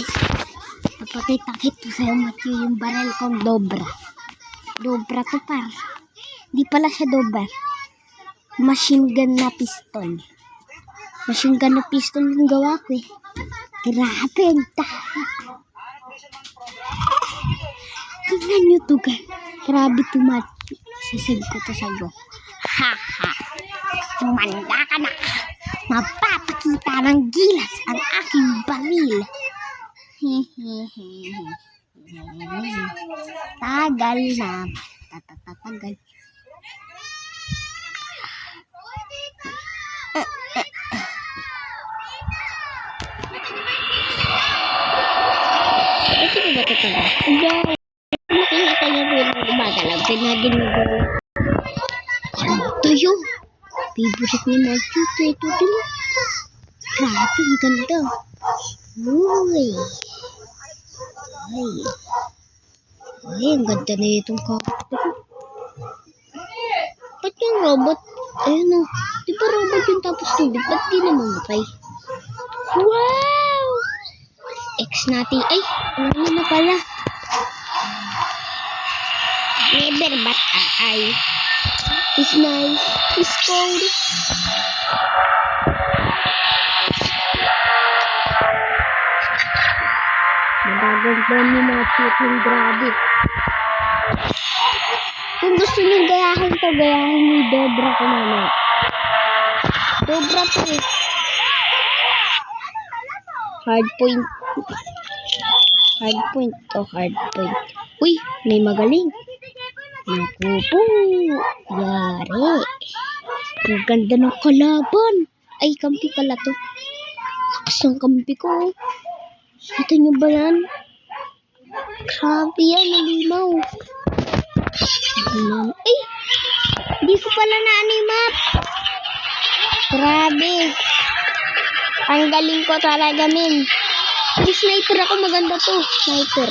guys. Papakita ko sa'yo Matthew yung barrel kong dobra. Dobra to par. Di pala siya dobra. Machine gun na pistol. Machine gun na pistol yung gawa ko eh. Grabe ang taha. Tingnan nyo to guys. Grabe to Matthew. Sasend ko to sa'yo. Ha ha. Tumanda ka na. Mapapakita ng gilas ang aking baril. Tagal na. Tatatagal. Ito ba ba ito talaga? Wow! Makikita niyo po yung gumagalaw. Pinagin mo ba? Ano to yun? Favorite ni Matthew. Ito, ito din. Grabe, ang ganda. Uy. Ay. Ay, ang ganda na itong kakto. Ba't yung robot? Ayun o. Di ba robot yung tapos tubig? Ba't di namamatay? Wow! X natin. Ay, mo na pala. Never but I. It's nice. It's cold. Magaganda ni Matthew yung grabe. Kung gusto nyo gayahin to, gayahin ni Debra ko mama. Debra to eh. Hard point. Hard point to hard point. Uy, may magaling. Naku po. Yari. Ang ganda ng kalaban. Ay, kampi pala to. Lakas kampi ko. Kita nyo ba yan? Grabe yan, nalimaw. Ay! Hindi ko pala na-ano yung map. Grabe. Ang galing ko talaga, min. Yung sniper ako, maganda to. Sniper.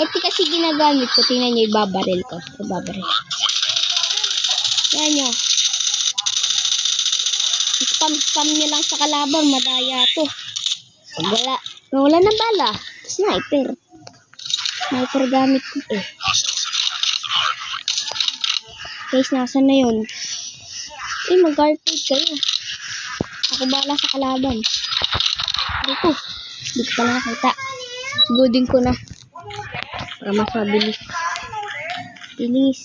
Ito kasi ginagamit ko. Tingnan nyo, ibabaril ko. Ibabaril. Yan nyo. Spam-spam nyo lang sa kalaban. Madaya to. Wala, wala ng bala, sniper. Sniper gamit ko eh. Guys, nasan na yun? Eh, mag-arcade kayo. Ako bala sa kalaban. Dito. Hindi ko pala nakita. Sigudin ko na. Para mas mabilis. Bilis.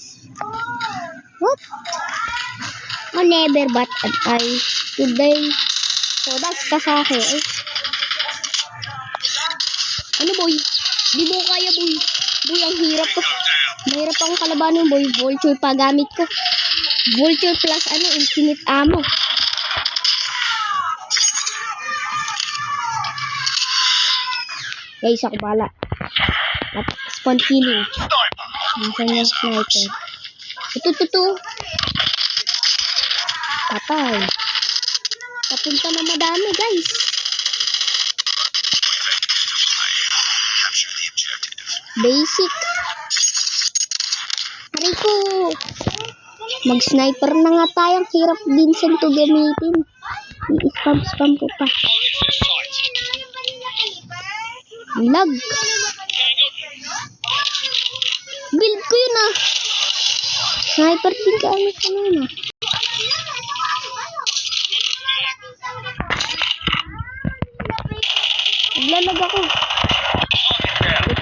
What? Oh, never but I. Today. So, that's kasake. Ay, ano boy? Di mo kaya boy. Boy, ang hirap ko. Mahirap akong kalabanin boy. Vulture pa gamit ko. Vulture plus ano, infinite ammo. Guys, ako bala. At spawn killing. Nasaan yung sniper? Ito, ito, ito. Patay. Papunta na madami, guys. Basic. Aray. Mag-sniper na nga tayo. Ang hirap Vincent to gamitin. I-spam-spam ko pa. Lag. Build ko yun ah. Sniper din gamit ko na yun ah. Naglalag ako.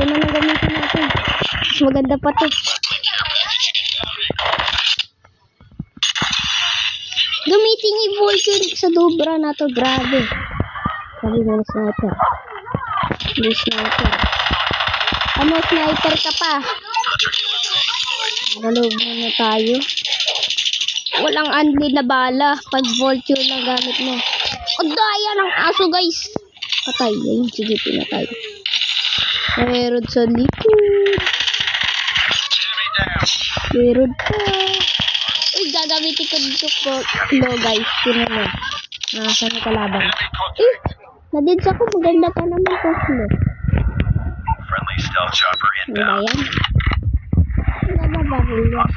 Ito na lang gamitin natin. Maganda pa to. Gamitin yung vulture sa dobra na to. Grabe. Sabi mo na sniper. Hindi sniper. Ano sniper ka pa? Nalog na tayo. Walang unli na bala pag vulture lang gamit mo. Ang daya ng aso guys. Patay. Ayun, sige, pinatay. Meron sa likod. Meron pa. Uy, gagamitin ko dito ko. Hello guys, tinan mo. Nasaan yung kalaban? Eh, nadins ako. Maganda pa naman to. Hello. Friendly stealth chopper Ano ba inbound. yan? Wala ba baril yan?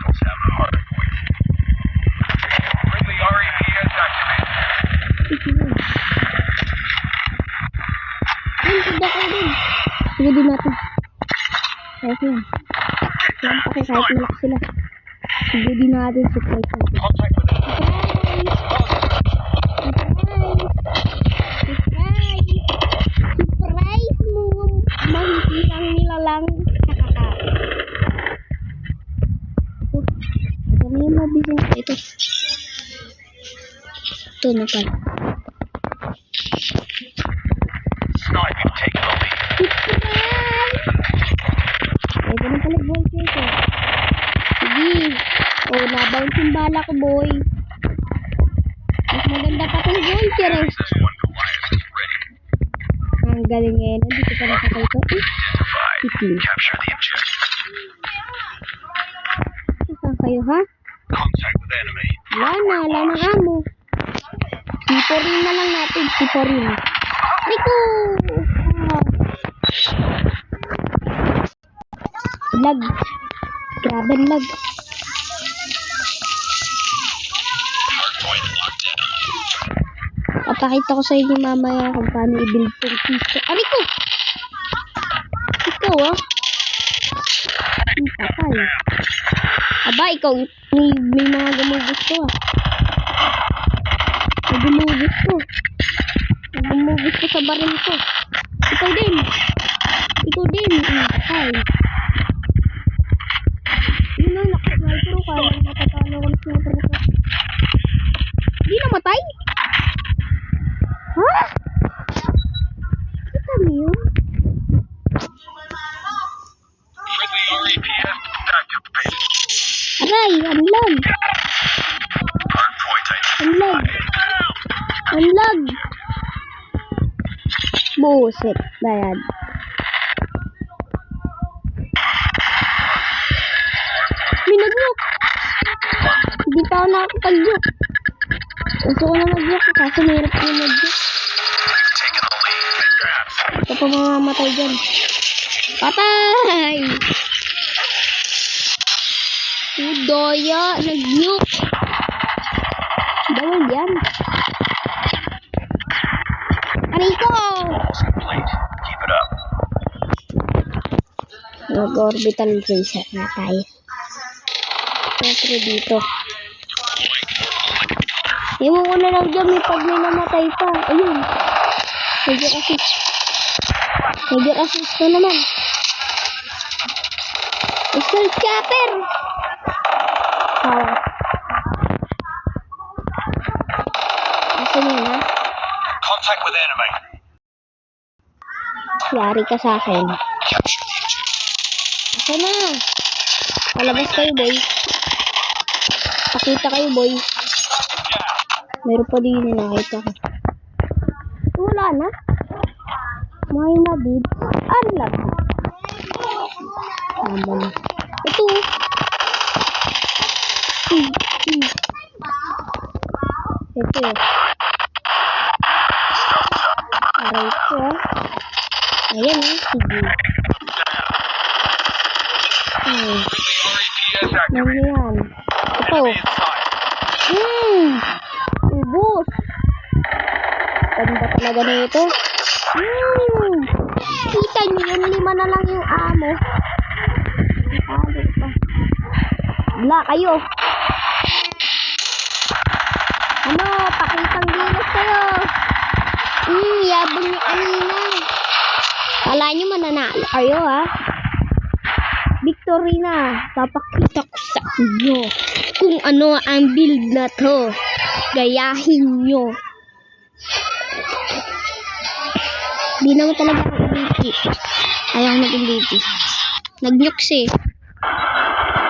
Friendly activated. Ayun, maganda kayo din. Sugodin natin. Ayos yan. Yan pa kahit malaki sila. Sugodin natin surprise natin. Contact with enemy. Surprise! Surprise! Surprise mo! Makikitang nila lang. Oh, Ito na yung mabising ko. Ito. Ito na pala. Sniping taking the lead. Surprise! Ito na pala boy ko ito. Sige. Nabounce yung bala ko boy. Mas maganda pa itong is ready. Ang galing ngayon. Dito pa. Eh. Itim. Capture the objective. Saan kayo ha? Wala na, wala nang amo. Siporin na lang natin, siporin. Rico! Lag. Grabe ang lag. Papakita ko sa inyo mamaya kung paano i-build tong pisto. Aray ko! Ikaw ah. Ang patay. Aba, ikaw, may, may mga gumugos ko ah. May gumugos ko. May gumugos ko sa baril ko. Ikaw din. Ikaw din. Ang patay. Yun na, nakasniper ko. Kala natatalo Buset. Bayad. Minagyok. Hindi pa ako nakakapag-yok. Gusto ko na mag-yok. Kaso mahirap ko mag-yok. Ito pa mamamatay dyan. Patay! Udoya. Nag-orbital reset na tayo. Siyempre dito. Ewan ko na lang dyan, may pag may namatay pa. Ayun. Major assist. Major assist na naman. Mr. Chopper! Oh. Asan yun, ha? Contact with enemy. Yari ka sa akin. Capture the Asan na? Palabas kayo, boy. Pakita kayo, boy. Meron pa din yung nakita ko. Wala na. May nabid. Ano lang? Tama na. Ito. Hmm, hmm. Ito. Aray ko, ah. Ayan, eh. Sige. Ay, RAPF activated. nangyayari. Inside. Hmm. Ubus. Ganda talaga na ito. Hmm. Kita niyo yun, lima na lang yung amo. Wala kayo. Ano, pakitang gilas kayo. Hmm, yabang niyo kanina. Kala niyo mananalo kayo, ha? Victory na. Papakita ko sa inyo kung ano ang build na to. Gayahin nyo. Di naman talaga ako MVP. Ayaw maging MVP. Nag-nukes eh.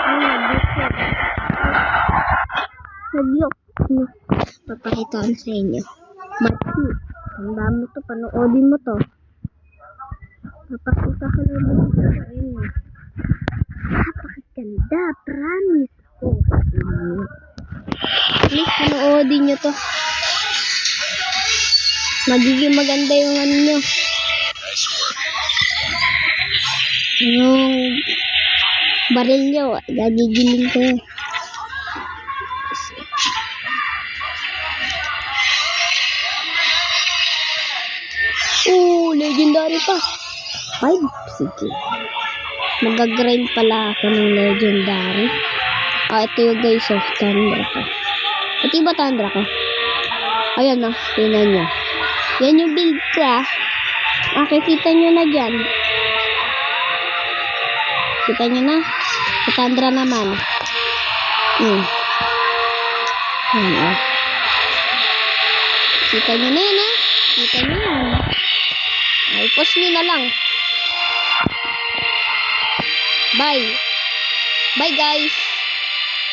Ay, nag-nukes eh. Nag-nukes. Ano? Papakita ko sa inyo. Matthew. Tanda mo to. Panoodin mo to. Papakita ko sa inyo. Napakaganda. Promise ko. Please, panoodin nyo to. Magiging maganda yung ano nyo. Yung baril nyo. Gagigiling legend legendary pa. Five? Sige. Mag-grind pala ako ng legendary. Ah, ito yung guys of Tundra ko. Ito yung ba Tundra ko? Ayan na, tingnan nyo. Yan yung build ko ah. Makikita nyo na dyan. Kita nyo na? Sa Tundra naman. Hmm. Yan ah. Kita nyo na yan ah. Kita nyo yan. Ay, post nyo na lang. Bye. Bye guys.